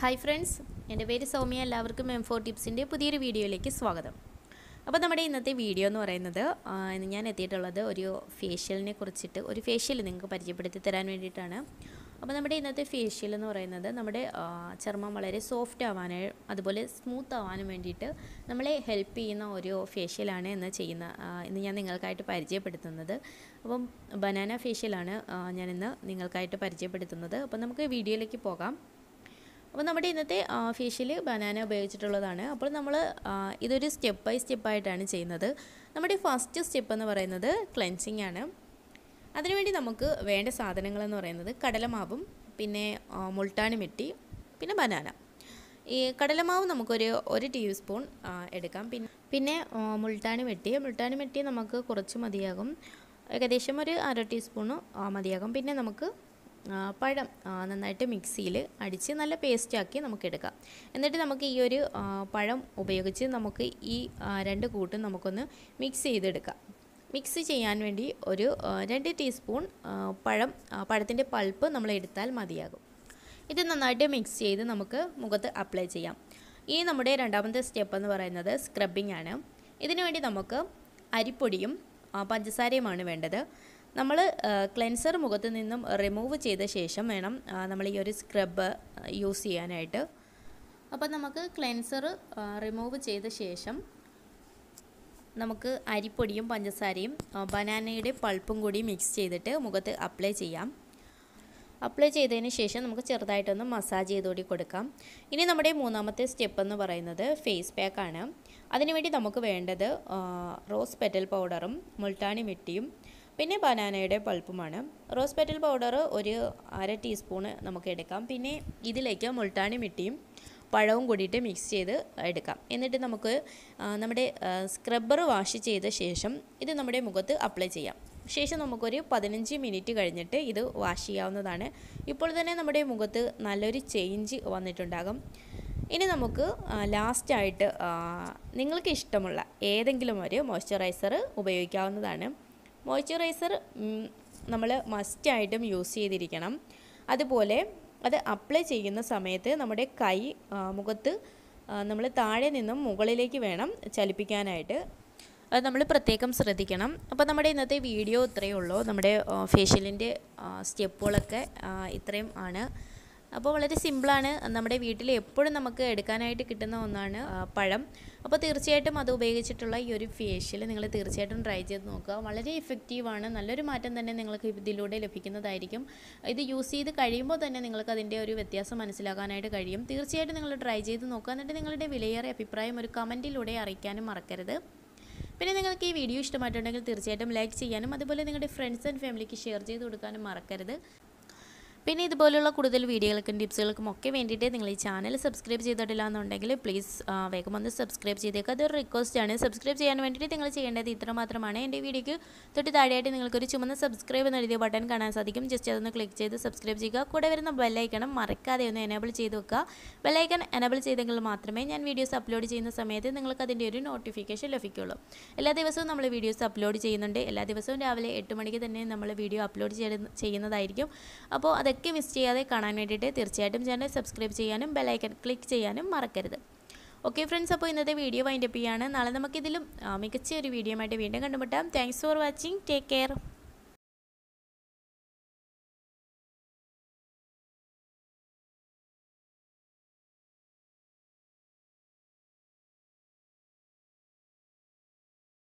Hi friends എന്റെ പേര് സൗമ്യ. എല്ലാവർക്കും എം ഫോർ ടിപ്സിന്റെ പുതിയൊരു വീഡിയോയിലേക്ക് സ്വാഗതം. അപ്പോൾ നമ്മുടെ ഇന്നത്തെ വീഡിയോ എന്ന് പറയുന്നത് ഞാൻ എത്തിയിട്ടുള്ളത് ഒരു ഫേഷ്യലിനെ കുറിച്ചിട്ട് ഒരു ഫേഷ്യൽ നിങ്ങൾക്ക് പരിചയപ്പെടുത്തി തരാൻ വേണ്ടിയിട്ടാണ്. അപ്പോൾ നമ്മുടെ ഇന്നത്തെ ഫേഷ്യൽ എന്ന് പറയുന്നത് നമ്മുടെ ചർമ്മം വളരെ സോഫ്റ്റ് ആവാനും അതുപോലെ സ്മൂത്ത് ആവാനും വേണ്ടിയിട്ട് നമ്മളെ ഹെൽപ്പ് ചെയ്യുന്ന ഒരു ഫേഷ്യലാണ് എന്ന് ചെയ്യുന്ന ഇന്ന് ഞാൻ നിങ്ങൾക്കായിട്ട് പരിചയപ്പെടുത്തുന്നത്. അപ്പം ബനാന ഫേഷ്യലാണ് ഞാനിന്ന് നിങ്ങൾക്കായിട്ട് പരിചയപ്പെടുത്തുന്നത്. അപ്പോൾ നമുക്ക് വീഡിയോയിലേക്ക് പോകാം. അപ്പോൾ നമ്മുടെ ഇന്നത്തെ ഫേഷ്യൽ ബനാന ഉപയോഗിച്ചിട്ടുള്ളതാണ്. അപ്പോൾ നമ്മൾ ഇതൊരു സ്റ്റെപ്പ് ബൈ സ്റ്റെപ്പായിട്ടാണ് ചെയ്യുന്നത്. നമ്മുടെ ഫസ്റ്റ് സ്റ്റെപ്പ് എന്ന് പറയുന്നത് ക്ലെൻസിങ് ആണ്. അതിനുവേണ്ടി നമുക്ക് വേണ്ട സാധനങ്ങളെന്ന് പറയുന്നത് കടലമാവും പിന്നെ മുൾട്ടാണി മെട്ടി പിന്നെ ബനാന. ഈ കടലമാവ് നമുക്കൊരു ഒരു ടീസ്പൂൺ എടുക്കാം. പിന്നെ പിന്നെ മുൾട്ടാണി മെട്ടി. മുൾട്ടാണി മെട്ടി നമുക്ക് കുറച്ച് മതിയാകും. ഏകദേശം ഒരു അര ടീസ്പൂണ് മതിയാകും. പിന്നെ നമുക്ക് പഴം നന്നായിട്ട് മിക്സിയിൽ അടിച്ച് നല്ല പേസ്റ്റാക്കി നമുക്ക് എടുക്കാം എന്നിട്ട് നമുക്ക് ഈ ഒരു പഴം ഉപയോഗിച്ച് നമുക്ക് ഈ രണ്ട് കൂട്ടും നമുക്കൊന്ന് മിക്സ് ചെയ്തെടുക്കാം. മിക്സ് ചെയ്യാൻ വേണ്ടി ഒരു രണ്ട് ടീസ്പൂൺ പഴം പഴത്തിന്റെ പൾപ്പ് നമ്മൾ എടുത്താൽ മതിയാകും. ഇത് നന്നായിട്ട് മിക്സ് ചെയ്ത് നമുക്ക് മുഖത്ത് അപ്ലൈ ചെയ്യാം. ഈ നമ്മുടെ രണ്ടാമത്തെ സ്റ്റെപ്പ് എന്ന് പറയുന്നത് സ്ക്രബിംഗ് ആണ്. ഇതിനുവേണ്ടി നമുക്ക് അരിപ്പൊടിയും പഞ്ചസാരയുമാണ് വേണ്ടത്. നമ്മൾ ക്ലെൻസർ മുഖത്ത് നിന്നും റിമൂവ് ചെയ്ത ശേഷം വേണം നമ്മൾ ഈ ഒരു സ്ക്രബ് യൂസ് ചെയ്യാനായിട്ട്. അപ്പോൾ നമുക്ക് ക്ലെൻസർ റിമൂവ് ചെയ്ത ശേഷം നമുക്ക് അരിപ്പൊടിയും പഞ്ചസാരയും ബനാനയുടെ പൾപ്പും കൂടി മിക്സ് ചെയ്തിട്ട് മുഖത്ത് അപ്ലൈ ചെയ്യാം. അപ്ലൈ ചെയ്തതിന് ശേഷം നമുക്ക് ചെറുതായിട്ടൊന്ന് മസാജ് ചെയ്തുകൂടി കൊടുക്കാം. ഇനി നമ്മുടെ മൂന്നാമത്തെ സ്റ്റെപ്പ് എന്ന് പറയുന്നത് ഫേസ് പാക്കാണ് അതിനുവേണ്ടി നമുക്ക് വേണ്ടത് റോസ് പെറ്റൽ പൗഡറും മുൾട്ടാണി മിട്ടിയും പിന്നെ ബനാനയുടെ പൾപ്പുമാണ്. റോസ് പെറ്റൽ പൗഡർ ഒരു അര ടീസ്പൂണ് നമുക്ക് എടുക്കാം. പിന്നെ ഇതിലേക്ക് മുൾട്ടാണി മിട്ടിയും പഴവും കൂടിയിട്ട് മിക്സ് ചെയ്ത് എടുക്കാം. എന്നിട്ട് നമുക്ക് നമ്മുടെ സ്ക്രബ്ബർ വാഷ് ചെയ്ത ശേഷം ഇത് നമ്മുടെ മുഖത്ത് അപ്ലൈ ചെയ്യാം. ശേഷം നമുക്കൊരു പതിനഞ്ച് മിനിറ്റ് കഴിഞ്ഞിട്ട് ഇത് വാഷ് ചെയ്യാവുന്നതാണ്. ഇപ്പോൾ തന്നെ നമ്മുടെ മുഖത്ത് നല്ലൊരു ചേഞ്ച് വന്നിട്ടുണ്ടാകും. ഇനി നമുക്ക് ലാസ്റ്റായിട്ട് നിങ്ങൾക്ക് ഇഷ്ടമുള്ള ഏതെങ്കിലും ഒരു മോയ്സ്ചറൈസർ ഉപയോഗിക്കാവുന്നതാണ്. മോയ്സ്ചറൈസർ നമ്മൾ മസ്റ്റായിട്ടും യൂസ് ചെയ്തിരിക്കണം. അതുപോലെ അത് അപ്ലൈ ചെയ്യുന്ന സമയത്ത് നമ്മുടെ കൈ മുഖത്ത് നമ്മൾ താഴെ നിന്നും മുകളിലേക്ക് വേണം ചലിപ്പിക്കാനായിട്ട്. അത് നമ്മൾ പ്രത്യേകം ശ്രദ്ധിക്കണം. അപ്പോൾ നമ്മുടെ ഇന്നത്തെ വീഡിയോ ഇത്രയേ ഉള്ളൂ. നമ്മുടെ ഫേഷ്യലിന്റെ സ്റ്റെപ്പുകളൊക്കെ ഇത്രയും ആണ്. അപ്പോൾ വളരെ സിമ്പിളാണ്. നമ്മുടെ വീട്ടിൽ എപ്പോഴും നമുക്ക് എടുക്കാനായിട്ട് കിട്ടുന്ന ഒന്നാണ് പഴം. അപ്പോൾ തീർച്ചയായിട്ടും അത് ഉപയോഗിച്ചിട്ടുള്ള ഈ ഒരു ഫേഷ്യൽ നിങ്ങൾ തീർച്ചയായിട്ടും ട്രൈ ചെയ്ത് നോക്കുക. വളരെ ഇഫക്റ്റീവാണ് നല്ലൊരു മാറ്റം തന്നെ നിങ്ങൾക്ക് ഇതിലൂടെ ലഭിക്കുന്നതായിരിക്കും. ഇത് യൂസ് ചെയ്ത് കഴിയുമ്പോൾ തന്നെ നിങ്ങൾക്ക് അതിന്റെ ഒരു വ്യത്യാസം മനസ്സിലാക്കാനായിട്ട് കഴിയും. തീർച്ചയായിട്ടും നിങ്ങൾ ട്രൈ ചെയ്ത് നോക്കുക. എന്നിട്ട് നിങ്ങളുടെ വിലയേറിയ അഭിപ്രായം ഒരു കമന്റിലൂടെ അറിയിക്കാനും മറക്കരുത്. പിന്നെ നിങ്ങൾക്ക് ഈ വീഡിയോ ഇഷ്ടമായിട്ടുണ്ടെങ്കിൽ തീർച്ചയായിട്ടും ലൈക്ക് ചെയ്യാനും അതുപോലെ നിങ്ങളുടെ ഫ്രണ്ട്സ് ആൻഡ് ഫാമിലിക്ക് ഷെയർ ചെയ്ത് കൊടുക്കാനും മറക്കരുത്. പിന്നെ ഇതുപോലുള്ള കൂടുതൽ വീഡിയോകൾക്കും ടിപ്സുകൾക്കും ഒക്കെ വേണ്ടിയിട്ട് നിങ്ങൾ ഈ ചാനൽ സബ്സ്ക്രൈബ് ചെയ്തിട്ടില്ല എന്നുണ്ടെങ്കിൽ പ്ലീസ് വേഗം ഒന്ന് സബ്സ്ക്രൈബ് ചെയ്തേക്കുക അതൊരു റിക്വസ്റ്റ് ആണ്. സബ്സ്ക്രൈബ് ചെയ്യാൻ വേണ്ടിയിട്ട് നിങ്ങൾ ചെയ്യേണ്ടത് ഇത്ര മാത്രമാണ് എന്റെ വീഡിയോക്ക് തൊട്ട് താഴെയായിട്ട് നിങ്ങൾക്കൊരു ചുമന്ന സബ്സ്ക്രൈബ് എന്ന് എഴുതിയ ബട്ടൺ കാണാൻ സാധിക്കും. ജസ്റ്റ് അതൊന്ന് ക്ലിക്ക് ചെയ്ത് സബ്സ്ക്രൈബ് ചെയ്യുക. കൂടെ വരുന്ന ബെല്ലൈക്കണം മറക്കാതെ ഒന്ന് എനേബിൾ ചെയ്ത് വെക്കുക. ബെല്ലൈക്കൺ എനേബിൾ ചെയ്തെങ്കിൽ മാത്രമേ ഞാൻ വീഡിയോസ് അപ്ലോഡ് ചെയ്യുന്ന സമയത്ത് നിങ്ങൾക്ക് അതിന്റെ ഒരു നോട്ടിഫിക്കേഷൻ ലഭിക്കുകയുള്ളൂ എല്ലാ ദിവസവും നമ്മൾ വീഡിയോസ് അപ്ലോഡ് ചെയ്യുന്നുണ്ട്. എല്ലാ ദിവസവും രാവിലെ എട്ട് മണിക്ക് തന്നെ നമ്മൾ വീഡിയോ അപ്ലോഡ് ചെയ്യുന്നതായിരിക്കും. അപ്പോൾ അതൊക്കെ മിസ് ചെയ്യാതെ കാണാൻ വേണ്ടിയിട്ട് തീർച്ചയായിട്ടും ചാനൽ സബ്സ്ക്രൈബ് ചെയ്യാനും ബെലൈക്കൺ ക്ലിക്ക് ചെയ്യാനും മറക്കരുത്. ഓക്കെ ഫ്രണ്ട്സ് അപ്പോൾ ഇന്നത്തെ വീഡിയോ വൈൻഡപ്പ് ചെയ്യാണ്. നാളെ നമുക്കിതിലും മികച്ച ഒരു വീഡിയോ ആയിട്ട് വീണ്ടും കണ്ടുമുട്ടാം. Thanks for watching take care